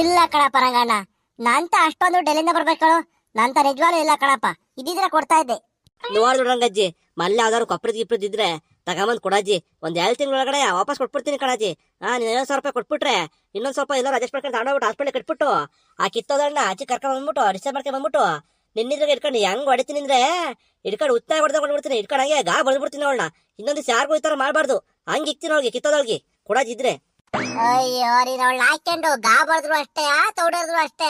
ಇಲ್ಲ ಕಣಪ್ಪ ರಂಗಣ್ಣ. ನಂತ ಅಷ್ಟೊಂದು ಡೆಲ್ಲಿಂದ ಬರ್ಬೇಕು ನಂತ ನಿಜವಾಗ್ಲೂ ಇಲ್ಲ ಕಣಪ್ಪ. ಇದ್ರೆ ಕೊಡ್ತಾ ಇದ್ದೆ. ನೋಡ್ ರಂಗಜ್ಜಿ, ಮಲ್ಲೆ ಯಾವ್ದಾದ್ರು ಕೊಪ್ರದ್ ಗಿಪ್ರದ್ ಇದ್ರೆ ತಗೊಂಬಂದ್ ಕೊಡಜ್ಜಿ ಒಂದ್ ಎರಡು ತಿಂಗಳೊಳಗಡೆ ವಾಪಸ್ ಕೊಟ್ಬಿಡ್ತೀನಿ ಕಣಾಜಿ ಹಾ, ನೀನ್ ಸಾವಿರ ರೂಪಾಯಿ ಕೊಟ್ಬಿಟ್ರೆ, ಇನ್ನೊಂದ್ ಸ್ವಲ್ಪ ಎಲ್ಲ ರಾಜೇಶ್ ಮಾಡ್ಕೊಂಡು ತಗೊಂಡೋಗ್ಬಿಟ್ಟು ಹಾಸ್ಪಿಟಲ್ ಕಟ್ಬಿಟ್ಟು, ಆ ಕಿತ್ತೋದಣ್ಣ ಆಚೆ ಕರ್ಕೊಂಡ್ ಬಂದ್ಬಿಟ್ಟು ರಿಸರ್ ಮಾಡ್ಕೊಂಡ್ ಬಂದ್ಬಿಟ್ಟು ನಿನ್ನಿದ್ರಾಗ ಇಟ್ಕೊಂಡು ಹೆಂಗ್ ಹೊಡಿತೀನಿ ಅಂದ್ರೆ ಇಟ್ಕೊಂಡು ಉತ್ತಾಯ ಹೊಡೆದ ಹೊಡ್ಬಿಡ್ತೀನಿ ಇಟ್ಕೊಂಡು ಹಂಗೆ ಗಾ ಬಡ್ಬಿಡ್ತೀನಿ ಅವಳನ್ನ ಇನ್ನೊಂದು ಯಾರಿಗೂ ಈ ತರ ಮಾಡಬಾರ್ದು. ಹಂಗೆ ಇಕ್ತೀನಿ ಅವಳಿಗೆ ಕಿತ್ತೋದೊಳಗೆ ಕೊಡಜಿದ್ರೆ ಅಯ್ಯೋ ಅವಳು ಹಾಕೊಂಡು ಗಾ ಬಡಿದ್ರು ಅಷ್ಟೇ ತೌಡದ್ರು ಅಷ್ಟೇ.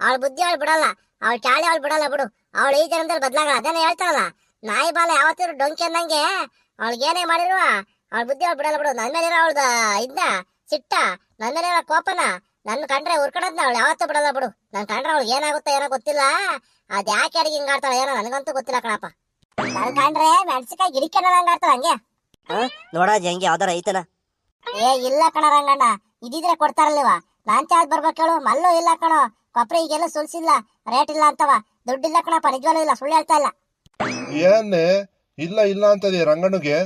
ಅವಳ ಬುದ್ಧಿ ಅವಳು ಬಿಡಲ್ಲ. ಅವಳ ಚಾಳಿ ಅವಳು ಬಿಡಲ್ಲ ಬಿಡು. ಅವಳು ಈ ಜನ್ಮದಲ್ಲಿ ಬದ್ಲಾಗ ಅದನ್ನ ಹೇಳ್ತಾರಲ್ಲ. ನಾಯಿ ಬಾಲ ಯಾವತ್ತಿದ್ರು ಡೊಂಕಿ ಅಂದಂಗೆ ಅವಳಿಗೆ ಏನೇ ಮಾಡಿರುವ ಅವಳ ಬುದ್ಧಿ ಅವಳು ಬಿಡಲ್ಲ ಬಿಡು. ನನ್ನ ಮೇಲಿರೋ ಅವಳ್ದ ಇದ್ದ ಸಿಟ್ಟ ನನ್ನ ಮೇಲಿರೋ ಕೋಪನ ನನ್ನ ಕಂಡ್ರೆ ಉರ್ಕಡದ್ನ ಅವಳು ಯಾವತ್ತೂ ಬಿಡಲ್ಲ ಬಿಡು. ನನ್ನ ಕಂಡ್ರೆ ಅವಳಿಗೆ ಏನಾಗುತ್ತೆ ಏನೋ ಗೊತ್ತಿಲ್ಲ. ಅದ್ ಯಾಕೆ ಅಡಿಗೆ ಹಿಂಗ್ ಆಡ್ತಾಳೆ ಏನೋ ನನಗಂತೂ ಗೊತ್ತಿಲ್ಲ ಕಣಪ್ಪ. ನನ್ ಕಂಡ್ರೆ ಮೆಣಸಿಕಾಯಿ ಗಿಡಕ್ಕೆ ಆಡ್ತಾಳ ಹಂಗೆ. ನೋಡಾಜಿ ಹೆಂಗೆ ಯಾವ್ದಾರ ಐತನ ಏ ಇಲ್ಲ ಕಣ ರಂಗಣ್ಣ. ಇದಿದ್ರೆ ಕೊಡ್ತಾರಲ್ವ? ನಾನ್ ಚಾರ್ಜ್ ಬರ್ಬೇಕು ಹೇಳು ಮಲ್ಲು ಇಲ್ಲ ಕಣ. ಕೊಪ್ರಿ ಈಗೆಲ್ಲ ಸುಲ್ಸಿಲ್ಲ. ರೇಟ್ ಇಲ್ಲ ಅಂತವ. ದುಡ್ಡಿಲ್ಲ ಕಣಪ್ಪ ನಿಜವಾಗ್ಲೂ ಇಲ್ಲ. ಸುಳ್ಳು ಹೇಳ್ತಾ ಇಲ್ಲ. ಏನೇ ಇಲ್ಲ ಇಲ್ಲ ಅಂತದೆ ರಂಗಣ್ಣಗೆ.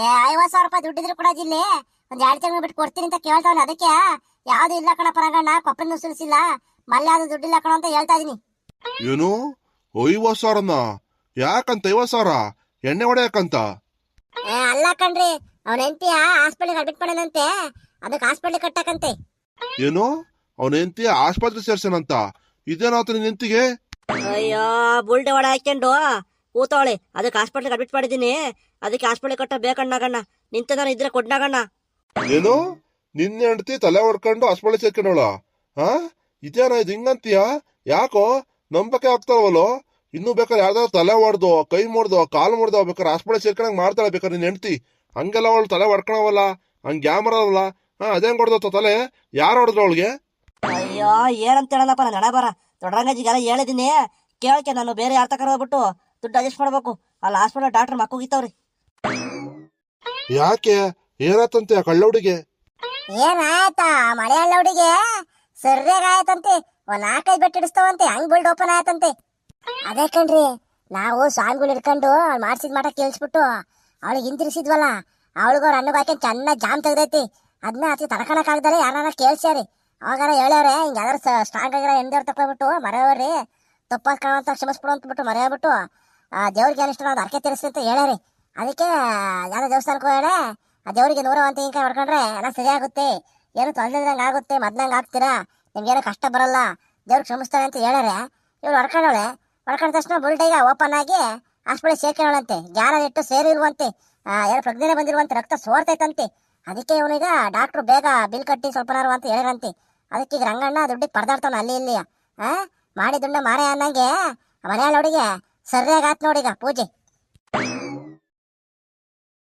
ಏ ಐವತ್ ಸಾವಿರ ರೂಪಾಯಿ ದುಡ್ಡಿದ್ರು ಕೂಡ ಇಲ್ಲಿ ಒಂದ್ ಎರಡ್ ತಿಂಗಳು ಬಿಟ್ಟು ಕೊಡ್ತೀನಿ ಅಂತ ಕೇಳ್ತಾವನೆ ಅದಕ್ಕೆ. ಯಾವ್ದು ಇಲ್ಲ ಕಣಪ್ಪ ರಂಗಣ್ಣ ಕೊಪ್ರಿನೂ ಸುಲ್ಸಿಲ್ಲ. ಮಲ್ಲ ಯಾವ್ದು ದುಡ್ಡಿಲ್ಲ ಕಣ ಅಂತ ಹೇಳ್ತಾ ಇದೀನಿ. ಏನು? ಐವತ್ ಸಾವಿರನ? ಯಾಕಂತ ಐವತ್ ಸಾವಿರ? ಎಣ್ಣೆ ಹೊಡೆಯಕಂತ? ಏ ಅಲ್ಲ ಕಣ್ರಿ. ಅವನ ಹೆಂಡತಿ ಹಾಸ್ಪಿಟ್ಲಿಗೆ ಅಡ್ಮಿಟ್ ಮಾಡನಂತೆ ಅದಕ್ಕೆ ಹಾಸ್ಪಿಟಲ್ ಕಟ್ಟಕಂತೆ. ಏನು? ಅವನ ಹೆಂಡತಿ ಆಸ್ಪತ್ರೆ ಸೇರ್ಸನಂತ? ಇದೇನಾತ ನಿನ್ ಹೆಂಡತಿಗೆ? ಅಯ್ಯೋ ಬುಲ್ಡೆ ಒಳ ಹಾಕ್ಕೊಂಡು ಕೂತವಳೆ. ಅದಕ್ಕೆ ಹಾಸ್ಪಿಟ್ಲಿಗೆ ಅಡ್ಮಿಟ್ ಮಾಡಿದ್ದೀನಿ. ಅದಕ್ಕೆ ಹಾಸ್ಪಿಟ್ಲಿಗೆ ಕಟ್ಟ ಬೇಕಣ್ಣಗಣ್ಣ ನಾನು ಇದ್ರೆ ಕೊಡ್ನಾಗಣ್ಣ ಏನು? ನಿನ್ನ ಹೆಂಡತಿ ತಲೆ ಹೊಡ್ಕೊಂಡು ಹಾಸ್ಪಿಟಲ್ ಸೇರ್ಕೊಂಡವಳ? ಹಾ? ಇದೇನ ಇದು ಹಿಂಗಂತೀಯ? ಯಾಕೋ? ನಂಬಕ್ಕೆ ಆಗ್ತಾವಲ್ಲೋ? ಇನ್ನೂ ಬೇಕಾದ್ರೆ ಯಾವ್ದಾದ್ರು ತಲೆ ಹೊಡ್ದು ಕೈ ಮುಡ್ದು ಕಾಲು ಮುಡ್ದು ಬೇಕಾದ್ರೆ ಹಾಸ್ಪಿಟಲ್ ಸೇರ್ಕೊಂಡಂಗ್ ಮಾಡ್ತಾಳೆ ಬೇಕಾದ್ರೆ ನಿನ್ನ ಹೆಂಡತಿ. ಹಂಗೆಲ್ಲ ಅವಳು ತಲೆ ಹೊಡ್ಕೊಳವಲ್ಲ ಹಂಗ ಗ್ಯಾಮರಲ್ಲ ಹಾ ಅದೇಂಗ್ ಹೊಡೆದತ್ತ ತಲೆ? ಯಾರು ಹೊಡೆದ್ರು ಅವಳಿಗೆ? ಅಯ್ಯೋ ಏನಂತ ಹೇಳಲ್ಲಪ್ಪ ನಾನು ಹಣ ಬರ ದೊಡ್ಡರಂಗಜಿಗೆಲ್ಲ ಹೇಳಿದ್ದೀನಿ. ಕೇಳಕ್ಕೆ ನಾನು ಬೇರೆ ಯಾರ ತಕ ಹೋಗ್ಬಿಟ್ಟು ದುಡ್ಡು ಅಡ್ಜಸ್ಟ್ ಮಾಡ್ಬೇಕು. ಅಲ್ಲಿ ಹಾಸ್ಪಿಟಲ್ ಡಾಕ್ಟರ್ ಮಕ್ಕೋಗಿತ್ತವ್ರಿ ಯಾಕೆ? ಏನಾಯ್ತಂತೆ ಕಳ್ಳ ಹುಡುಗಿ ಏನಾಯ್ತಾ? ಮಳೆ ಅಲ್ಲ ಹುಡುಗಿ. ಸರ್ಯಾಗ ಆಯ್ತಂತೆ ಒಂದ್ ನಾಲ್ಕೈದು ಬೆಟ್ಟ ಇಡಿಸ್ತಾವಂತೆ ಹಂಗ್ ಬಿಲ್ಡ್ ಓಪನ್ ಆಯ್ತಂತೆ. ಅದೇ ಕಣ್ರಿ ನಾವು ಸ್ವಾಮಿಗಳು ಹಿಡ್ಕೊಂಡು ಮಾಡ್ಸಿದ್ ಮಾಟ ಕೇಳಿಸ್ಬಿಟ್ಟು ಅವಳಿಗೆ ಹಿಂತಿರ್ಸಿದ್ವಲ್ಲ ಅವಳಿಗೆ ಅವ್ರ ಅನ್ನಕ್ಕೆ ಹಾಕಿ ಚೆನ್ನಾಗಿ ಜಾಮ್ ತೆಗ್ದೈತಿ. ಅದನ್ನ ಆಚೆ ತಡ್ಕೊಳಕ್ ಆಗ್ದಾರೆ ಯಾರನ್ನ ಕೇಳ್ಸ್ಯಾರಿ. ಅವಾಗಾರ ಹೇಳವ್ರೆ ಹಿಂಗೆ ಯಾರು ಸ್ಟ್ರಾಂಗ್ ಆಗಿರೋ ಎಂದೇವ್ರು ತಕೊಂಡ್ಬಿಟ್ಟು ಮರೆಯವ್ರಿ. ತಪ್ಪ ಕಾಣಂತ ಕ್ಷಮಿಸ್ಬಿಡು ಅಂತಬಿಟ್ಟು ಮರೆಯಬಿಟ್ಟು ಆ, ದೇವ್ರಿಗೆ ಏನಿಷ್ಟ ಅದು ಅರ್ಕೆ ತೀರಿಸಿ ಅಂತ ಹೇಳ್ಯಾರಿ. ಅದಕ್ಕೆ ಯಾರು ದೇವಸ್ಥಾನಕ್ಕೂ ಹೇಳೆ ಆ, ದೇವರಿಗೆ ನೂರ ಅಂತ ಹಿಂಗೆ ಹೊಡ್ಕೊಂಡ್ರೆ ಎಲ್ಲ ಸರಿ ಏನು ತೊಂದ್ರೆ ಆಗುತ್ತೆ, ಮದ್ನಂಗೆ ಆಗ್ತೀರಾ? ಏನೋ ಕಷ್ಟ ಬರಲ್ಲ. ದೇವ್ರಿಗೆ ಕ್ಷಮಿಸ್ತಾರೆ ಅಂತ ಹೇಳಾರೆ ಇವ್ರು ಹೊಡ್ಕೊಂಡವಳೆ. ಹೊಡ್ಕೊಂಡ ತಕ್ಷಣ ಬುಲ್ಟೈಗ ಓಪನ್ ಆಗಿ ಹಾಸ್ಪಿಟಲ್ ಜ್ಞಾನ ಇಟ್ಟು ಸೇರಿರುವಂತೆ ಎರಡು ಪ್ರಜ್ಞೆ ಬಂದಿರುವಂತೆ, ರಕ್ತ ಸೋರ್ತೈತಂತೆ. ಅದಕ್ಕೆ ಇವನೀಗ ಡಾಕ್ಟ್ರು ಬೇಗ ಬಿಲ್ ಕಟ್ಟಿ ಸ್ವಲ್ಪನಾರು ಅಂತ ಹೇಳಿರಂತೆ ಅದಕ್ಕೆ ಈಗ ರಂಗಣ್ಣ ದುಡ್ಡಿಗೆ ಪರ್ದಾಡ್ತಾನ ಅಲ್ಲಿ ಇಲ್ಲಿ ಆ ಮಾಡಿ ದುಡ್ಡು ಮಾರೆ ಅನ್ನಂಗೆ ಮನೆಯಲ್ಲಿ ಹುಡುಗಿ ಸರಿಯಾಗಿ ಆತ್ ನೋಡೀಗ ಪೂಜೆ.